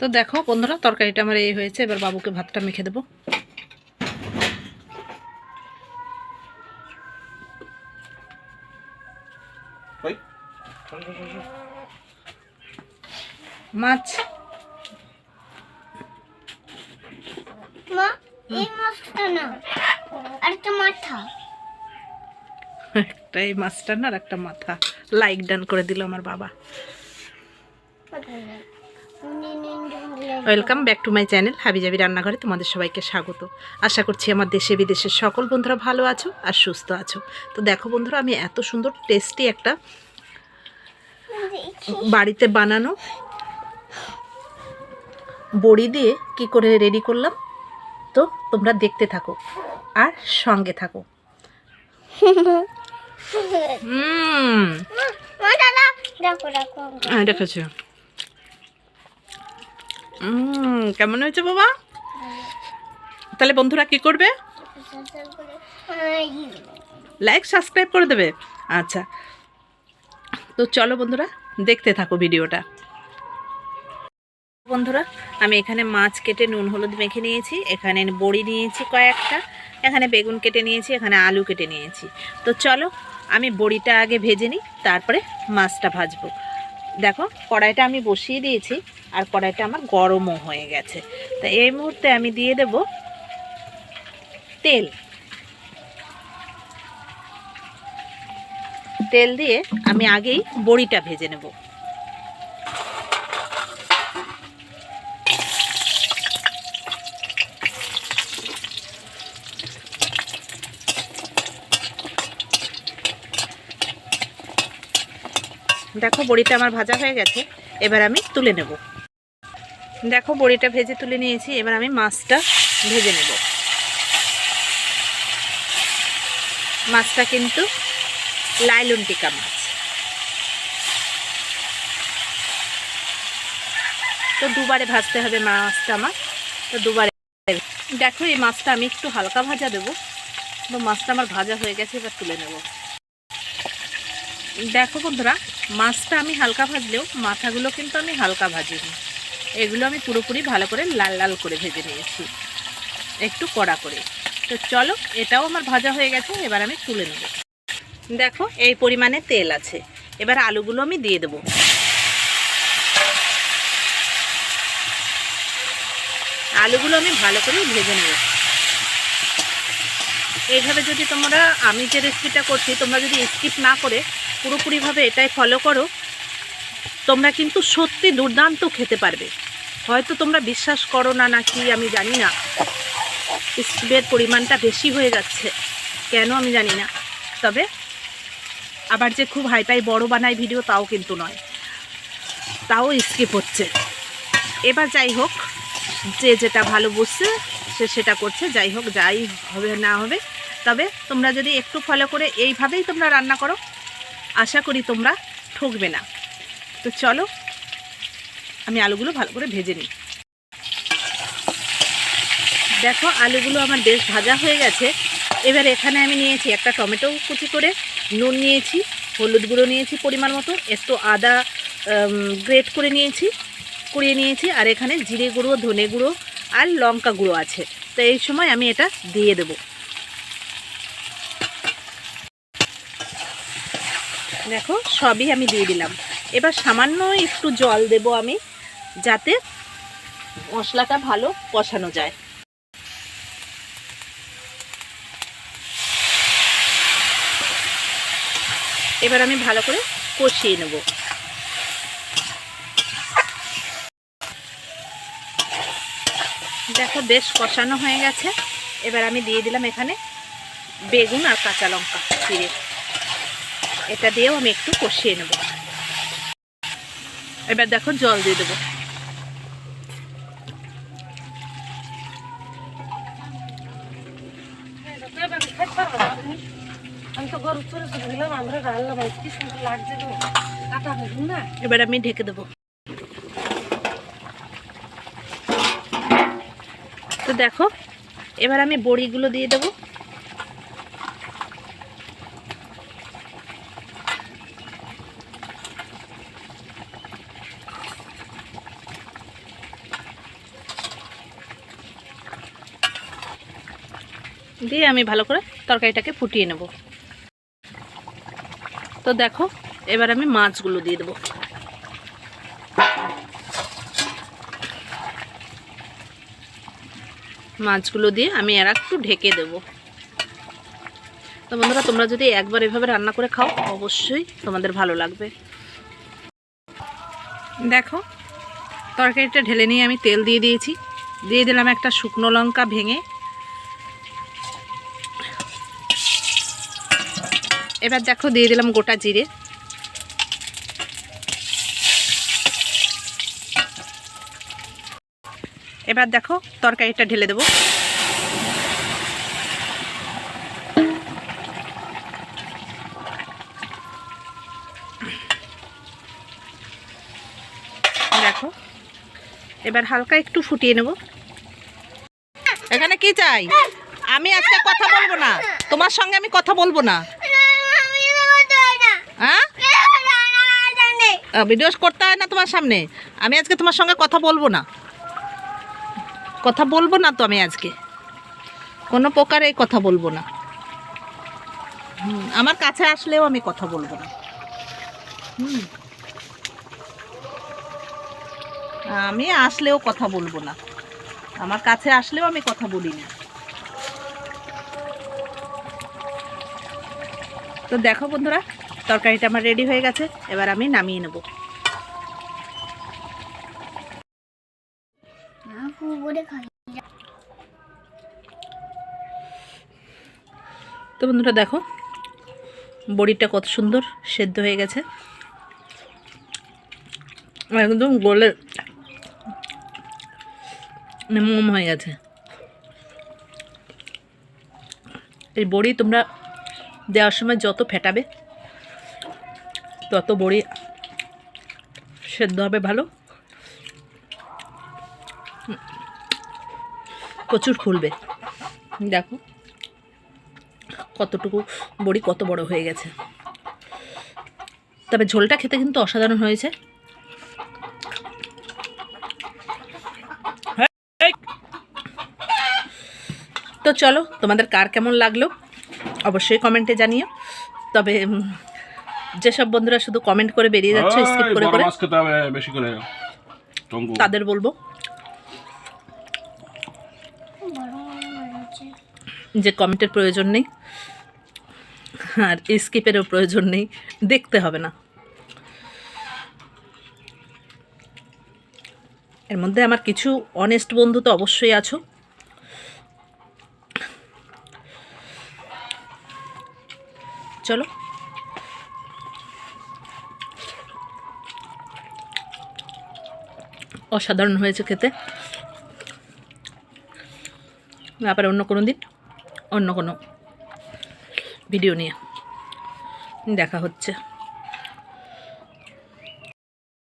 তো দেখো বন্ধুরা তরকারিটা আমার এই হয়েছে এবার বাবুকে ভাতটা মেখে দেবো। মাছ। একটা এই মাছটা না আর একটা মাথা। লাইক ডান করে দিল আমার বাবা। Welcome back to my channel হাবিজাবি রান্নাঘরে তোমাদের সবাইকে স্বাগত। আশা করছি আমার দেশে বিদেশের সকল বন্ধুরা ভালো আছো আর সুস্থ আছো। তো দেখো বন্ধুরা আমি এত সুন্দর টেস্টি একটা বাড়িতে বানানো বড়ি দিয়ে কি করে রেডি করলাম তো তোমরা দেখতে থাকো আর সঙ্গে থাকো। হুম। দেখো দেখো। হ্যাঁ দেখেছি কেমন হয়েছে বাবা? তাহলে বন্ধুরা কি করবে? লাইক সাবস্ক্রাইব করে দেবে। আচ্ছা। তো চলো বন্ধুরা, দেখতে থাকো ভিডিওটা। বন্ধুরা, আমি এখানে মাছ কেটে নুন হলুদ মেখে নিয়েছি, এখানে বড়ি নিয়েছি কয়েকটা, এখানে বেগুন কেটে নিয়েছি, এখানে আলু কেটে নিয়েছি। তো চলো, আমি বড়িটা আগে ভেজে নিই, তারপরে মাছটা ভাজবো। দেখো, কড়াইটা আমি বসিয়ে দিয়েছি আর কড়াইটা আমার গরমও হয়ে গেছে। তা এই মুহূর্তে আমি দিয়ে দেব তেল। তেল দিয়ে আমি আগেই বড়িটা ভেজে নেব। দেখো বড়িটা আমার ভাজা হয়ে গেছে, এবার আমি তুলে নেব। দেখো বড়িটা ভেজে তুলে নিয়েছি, এবার আমি মাছটা ভেজে নেব। মাছটা কিন্তু লাইলুন টিকা মাছ। তো দুবারে ভাজতে হবে মাছটা আমার, তো দুবারে। দেখো এই মাছটা আমি একটু হালকা ভাজা দেবো, তো মাছটা আমার ভাজা হয়ে গেছে, এবার তুলে নেব। দেখো বন্ধুরা, মাছটা আমি হালকা ভাজলেও মাথাগুলো কিন্তু আমি হালকা ভাজিনি। এগুলো আমি পুরোপুরি ভালো করে লাল লাল করে ভেজে নিয়েছি, একটু কড়া করে। তো চলো, এটাও আমার ভাজা হয়ে গেছে, এবার আমি তুলে নেব। দেখো, এই পরিমাণে তেল আছে, এবার আলুগুলো আমি দিয়ে দেবো। আলুগুলো আমি ভালো করে ভেজে নেব। এইভাবে যদি তোমরা, আমি যে রেসিপিটা করছি, তোমরা যদি স্কিপ না করে পুরোপুরিভাবে এটাই ফলো করো, তোমরা কিন্তু সত্যি দুর্দান্ত খেতে পারবে। হয়তো তোমরা বিশ্বাস করো না নাকি, আমি জানি না। স্কিপের পরিমাণটা বেশি হয়ে যাচ্ছে। কেন আমি জানি না। তবে আবার যে খুব হাইটাই বড় বানাই ভিডিও তাও কিন্তু নয়। তাও স্কিপ হচ্ছে। এবার যাই হোক, যে যেটা ভালো বুঝছে সে সেটা করছে। যাই হোক, যাই হবে না হবে তবে তোমরা যদি একটু ফলো করে এইভাবেই তোমরা রান্না করো, আশা করি তোমরা ঠকবে না। তো চলো, আমি আলুগুলো ভালো করে ভেজে নিই। দেখো, আলুগুলো আমার বেশ ভাজা হয়ে গেছে। এবার এখানে আমি নিয়েছি একটা টমেটো কুচি করে, নুন নিয়েছি, হলুদ গুঁড়ো নিয়েছি পরিমাণ মতো, একটু আদা গ্রেট করে নিয়েছি, কুড়িয়ে নিয়েছি, আর এখানে জিরে গুঁড়ো, ধনে গুঁড়ো আর লঙ্কা গুঁড়ো আছে। তো এই সময় আমি এটা দিয়ে দেব। দেখো, সবই আমি দিয়ে দিলাম। এবার সামান্য একটু জল দেব আমি, যাতে মশলাটা ভালো কষানো যায়। এবার আমি ভালো করে কষিয়ে নেব। দেখো, বেশ কষানো হয়ে গেছে। এবার আমি দিয়ে দিলাম এখানে বেগুন আর কাঁচা লঙ্কা চিড়ে। এটা দিয়েও আমি একটু কষিয়ে নেব। এবার দেখো জল দিয়ে দেবো। এবার আমি ঢেকে দেবো। তো দেখো, এবার আমি বড়িগুলো দিয়ে দেবো। দিয়ে আমি ভালো করে তরকারিটাকে ফুটিয়ে নেব। তো দেখো, এবার আমি মাছগুলো দিয়ে দেবো। মাছগুলো দিয়ে আমি আর একটু ঢেকে দেব। তো বন্ধুরা, তোমরা যদি একবার এভাবে রান্না করে খাও, অবশ্যই তোমাদের ভালো লাগবে। দেখো, তরকারিটা ঢেলে নিয়ে আমি তেল দিয়ে দিয়েছি। দিয়ে দিলাম একটা শুকনো লঙ্কা ভেঙে এবার দেখো দিয়ে দিলাম গোটা জিরে। এবার দেখো তরকারিটা ঢেলে দেবো। দেখো, এবার হালকা একটু ফুটিয়ে নেব। এখানে কি চাই? আমি আজকে কথা বলব না। তোমার সঙ্গে আমি কথা বলব না। হয়? ভিডিও করতে হয় না তোমার সামনে? আমি আজকে তোমার সঙ্গে কথা বলব না। কথা বলব না তো আমি আজকে। কোনো প্রকারে কথা বলব না। আমার কাছে আসলেও আমি কথা বলব না। আমি আসলেও কথা বলব না। আমার কাছে আসলেও আমি কথা বলি না। তো দেখো বন্ধুরা তরকারিটা আমার রেডি হয়ে গেছে, এবার আমি নামিয়ে নেব। তো বন্ধুরা দেখো, বড়িটা কত সুন্দর সেদ্ধ হয়ে গেছে। একদম গোলে মোম হয়ে গেছে। এই বড়ি তোমরা দেওয়ার সময় যত ফেটাবে তত বড়ি সেদ্ধ হবে ভালো। প্রচুর ফুলবে। দেখো কতটুকু বড়ি কত বড় হয়ে গেছে। তবে ঝোলটা খেতে কিন্তু অসাধারণ হয়েছে। তো চলো তোমাদের কার কেমন লাগল? অবশ্যই কমেন্টে জানিও। তবে যেসব বন্ধুরা শুধু কমেন্ট করে বেরিয়ে যাচ্ছে স্কিপ করে করে বেশি করে। তাদের বলব। যে কমেন্টের প্রয়োজন নেই আর স্কিপেরও প্রয়োজন নেই দেখতে হবে না। এর মধ্যে আমার কিছু অনেস্ট বন্ধু তো অবশ্যই আছো। চলো। অসাধারণ হয়েছে খেতে। আবার অন্য কোনো দিন অন্য কোনো ভিডিও নিয়ে দেখা হচ্ছে।